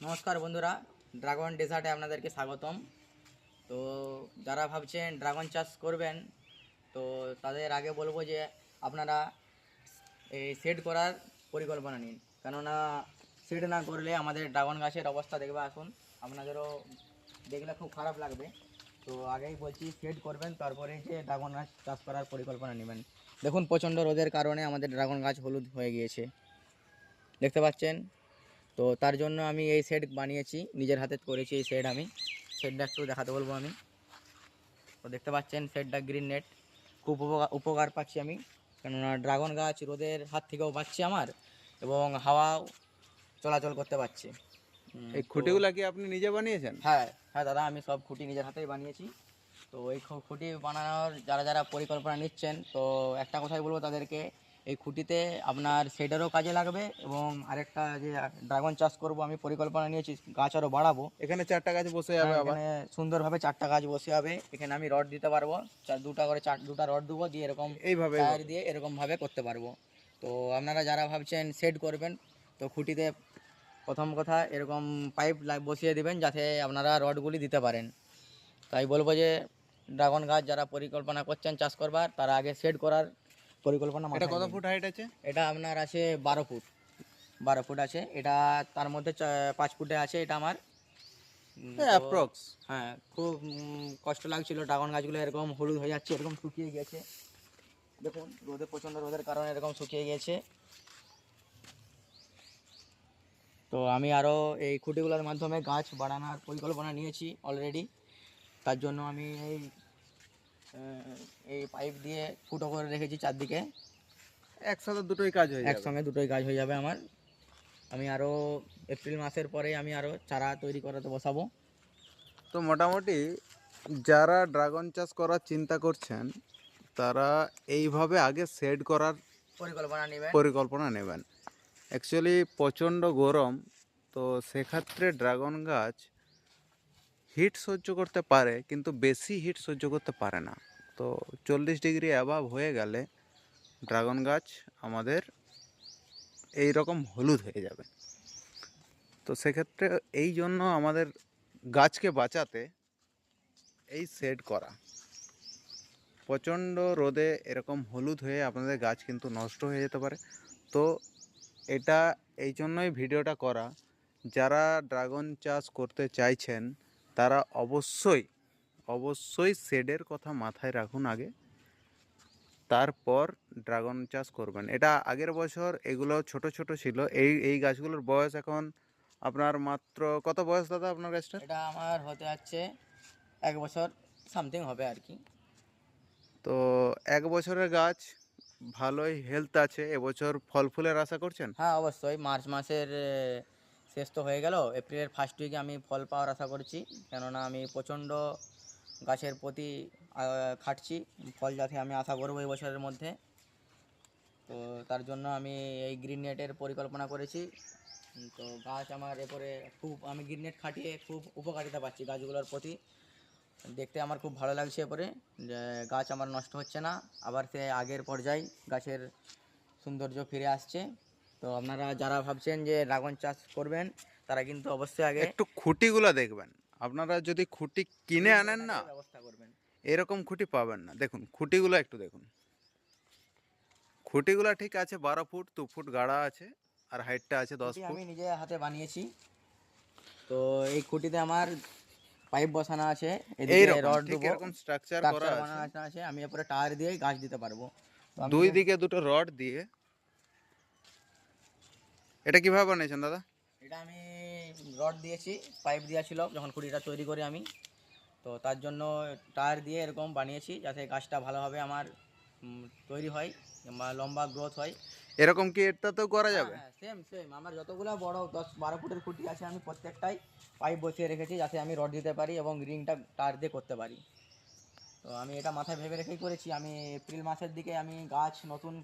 নমস্কার বন্ধুরা, ড্রাগন ডেজার্টে আপনাদেরকে স্বাগতম। তো যারা ভাবছেন ড্রাগন চাষ করবেন, তো তাদের আগে বলব যে আপনারা এই সেট করার পরিকল্পনা নিন। কেননা সেট না করলে আমাদের ড্রাগন গাছের অবস্থা দেখবে, আসুন, আপনাদেরও দেখলে খুব খারাপ লাগবে। তো আগেই বলছি, সেট করবেন, তারপরে যে ড্রাগন গাছ চাষ করার পরিকল্পনা নেবেন। দেখুন, প্রচণ্ড রোদের কারণে আমাদের ড্রাগন গাছ হলুদ হয়ে গিয়েছে। দেখতে পাচ্ছেন? তো তার জন্য আমি এই সেট বানিয়েছি। নিজের হাতে করেছি এই সেট আমি। সেটটা একটু দেখাতে বলব আমি। তো দেখতে পাচ্ছেন সেটটা গ্রিন নেট খুব উপকার উপকার পাচ্ছি আমি। কেননা ড্রাগন গাছ রোদের হাত থেকেও পাচ্ছি আমার এবং হাওয়াও চলাচল করতে পারছে। এই খুঁটিগুলা কি আপনি নিজে বানিয়েছেন? হ্যাঁ হ্যাঁ দাদা আমি সব খুঁটি নিজের হাতেই বানিয়েছি। তো এই খু- খুঁটি বানানোর যারা যারা পরিকল্পনা নিচ্ছেন তো একটা কথাই বলব তাদেরকে এই খুঁটিতে আপনার সেটারও কাজে লাগবে এবং আরেকটা যে ড্রাগন চাষ করব আমি পরিকল্পনা নিয়েছি গাছ আরও বাড়াবো। এখানে চারটা গাছ বসে যাবে এখানে সুন্দরভাবে চারটা গাছ বসে হবে এখানে আমি রড দিতে পারব চার দুটা করে চার দুটা রড দেবো দিয়ে এরকম এইভাবে দিয়ে এরকম ভাবে করতে পারব। তো আপনারা যারা ভাবছেন সেট করবেন তো খুঁটিতে প্রথম কথা এরকম পাইপ বসিয়ে দিবেন যাতে আপনারা রডগুলি দিতে পারেন। তাই বলব যে ড্রাগন গাছ যারা পরিকল্পনা করছেন চাষ করবার তারা আগে সেট করার পরিকল্পনা এটা কত ফুট হাইট আছে? এটা আপনার আছে বারো ফুট। বারো ফুট আছে। এটা তার মধ্যে পাঁচ ফুটে আছে। এটা আমার অ্যাপ্রক্স হ্যাঁ খুব কষ্ট লাগছিল। ড্রাগন গাছগুলো এরকম হলুদ হয়ে যাচ্ছে এরকম শুকিয়ে গেছে দেখুন রোদে প্রচণ্ড রোদের কারণে এরকম শুকিয়ে গেছে তো আমি আরও এই খুঁটিগুলোর মাধ্যমে গাছ বাড়ানোর পরিকল্পনা নিয়েছি অলরেডি তার জন্য আমি এই পাইপ দিয়ে ফুটো করে রেখেছি চারদিকে। একসাথে দুটোই কাজ হয়ে একসঙ্গে দুটোই গাছ হয়ে যাবে আমার। আমি আরও এপ্রিল মাসের পরে আমি আরও চারা তৈরি করাতে বসাবো। তো মোটামুটি যারা ড্রাগন চাষ করার চিন্তা করছেন তারা এইভাবে আগে সেট করার পরিকল্পনা নেবেন। পরিকল্পনা নেবেন। অ্যাকচুয়ালি প্রচণ্ড গরম তো সেক্ষেত্রে ড্রাগন গাছ হিট সহ্য করতে পারে কিন্তু বেশি হিট সহ্য করতে পারে না। তো চল্লিশ ডিগ্রি অ্যাভাব হয়ে গেলে ড্রাগন গাছ আমাদের এই রকম হলুদ হয়ে যাবে। তো সেক্ষেত্রে এই জন্য আমাদের গাছকে বাঁচাতে এই সেট করা। প্রচণ্ড রোদে এরকম হলুদ হয়ে আপনাদের গাছ কিন্তু নষ্ট হয়ে যেতে পারে। তো এটা এই জন্যই ভিডিওটা করা। যারা ড্রাগন চাষ করতে চাইছেন, তারা অবশ্যই অবশ্যই শেডের কথা মাথায় রাখুন আগে। তারপর ড্রাগন চাষ করবেন। এটা আগের বছর এগুলো ছোট ছোট ছিল। এই এই গাছগুলোর বয়স এখন আপনার মাত্র কত বয়স দাদা আপনার গাছটা? এটা আমার হতে যাচ্ছে এক বছর সামথিং হবে আর কি। তো এক বছরের গাছ ভালোই হেলথ আছে। এবছর ফল ফুলের আশা করছেন? হ্যাঁ অবশ্যই। মার্চ মাসের শেষ তো হয়ে গেল। এপ্রিলের ফার্স্ট উইকে আমি ফল পাওয়ার আশা করছি। কেননা আমি প্রচণ্ড গাছের প্রতি খাটছি। ফল যাতে আমি আশা করব এই বছরের মধ্যে। তো তার জন্য আমি এই গ্রিন নেটের পরিকল্পনা করেছি। তো গাছ আমার এরপরে খুব, আমি গ্রিন নেট খাটিয়ে খুব উপকারিতা পাচ্ছি গাছগুলোর প্রতি। দেখতে আমার খুব ভালো লাগছে এরপরে গাছ আমার নষ্ট হচ্ছে না। আবার সে আগের পর্যায়ে গাছের সৌন্দর্য ফিরে আসছে। তো আপনারা যারা ভাবছেন যে ড্রাগন চাষ করবেন, তারা কিন্তু অবশ্যই আগে একটু খুঁটিগুলো দেখবেন। আপনারা যদি খুঁটি কিনে আনেন না ব্যবস্থা করবেন। এরকম খুঁটি পাবেন না। দেখুন খুঁটিগুলো একটু দেখুন। খুঁটিগুলো ঠিক আছে বারো ফুট দু ফুট গাড়া আছে আর হাইটটা আছে দশ ফুট। আমি নিজে হাতে বানিয়েছি। তো এই খুঁটিতে আমার পাইপ বসানো আছে এদিকে রড ঠিক দেবো এরকম স্ট্রাকচার করা আছে। আমি এরপরে টায়ার দিয়ে গাছ দিতে পারব। দুই দিকে দুটো রড দিয়ে। এটা কীভাবে বানিয়েছেন দাদা? এটা আমি রড দিয়েছি পাইপ দেওয়া ছিল যখন খুঁটিটা তৈরি করি আমি। তো তার জন্য টায়ার দিয়ে এরকম বানিয়েছি যাতে গাছটা ভালোভাবে আমার তৈরি হয় বা লম্বা গ্রোথ হয়। এরকম কি এটাতেও করা যাবে? হ্যাঁ সেম সেম আমার যতগুলো বড় দশ বারো ফুটের খুঁটি আছে আমি প্রত্যেকটাই পাইপ বসিয়ে রেখেছি যাতে আমি রড দিতে পারি এবং রিংটা টায়ার দিয়ে করতে পারি। তো আমি এটা মাথায় ভেবে রেখেই করেছি। আমি এপ্রিল মাসের দিকে আমি গাছ নতুন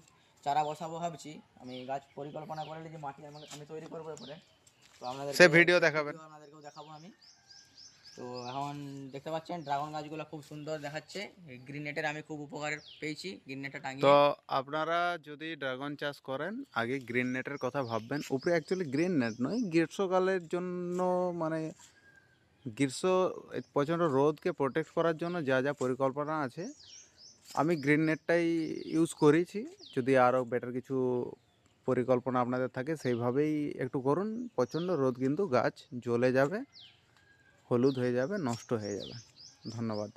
চারা বসাবো ভাবছি। আমি গাছ পরিকল্পনা করে যে মাটি আমাকে আমি তৈরি করব এরপরে। তো আপনাদের সে ভিডিও দেখাবেন। আপনাদেরকেও দেখাবো আমি। তো এখন দেখতে পাচ্ছেন ড্রাগন গাছগুলো খুব সুন্দর দেখাচ্ছে। গ্রিন নেটের আমি খুব উপকার পেয়েছি গ্রিন নেটটা টাঙিয়ে। তো আপনারা যদি ড্রাগন চাষ করেন আগে গ্রিন নেটের কথা ভাববেন। উপরে অ্যাকচুয়ালি গ্রিন নেট নয় গ্রীষ্মকালের জন্য মানে গ্রীষ্ম প্রচণ্ড রোদকে প্রোটেক্ট করার জন্য যা যা পরিকল্পনা আছে আমি গ্রিন নেটটাই ইউজ করেছি। যদি আরও বেটার কিছু পরিকল্পনা আপনাদের থাকে, সেইভাবেই একটু করুন। প্রচণ্ড রোদ কিন্তু গাছ, জ্বলে যাবে, হলুদ হয়ে যাবে, নষ্ট হয়ে যাবে। ধন্যবাদ।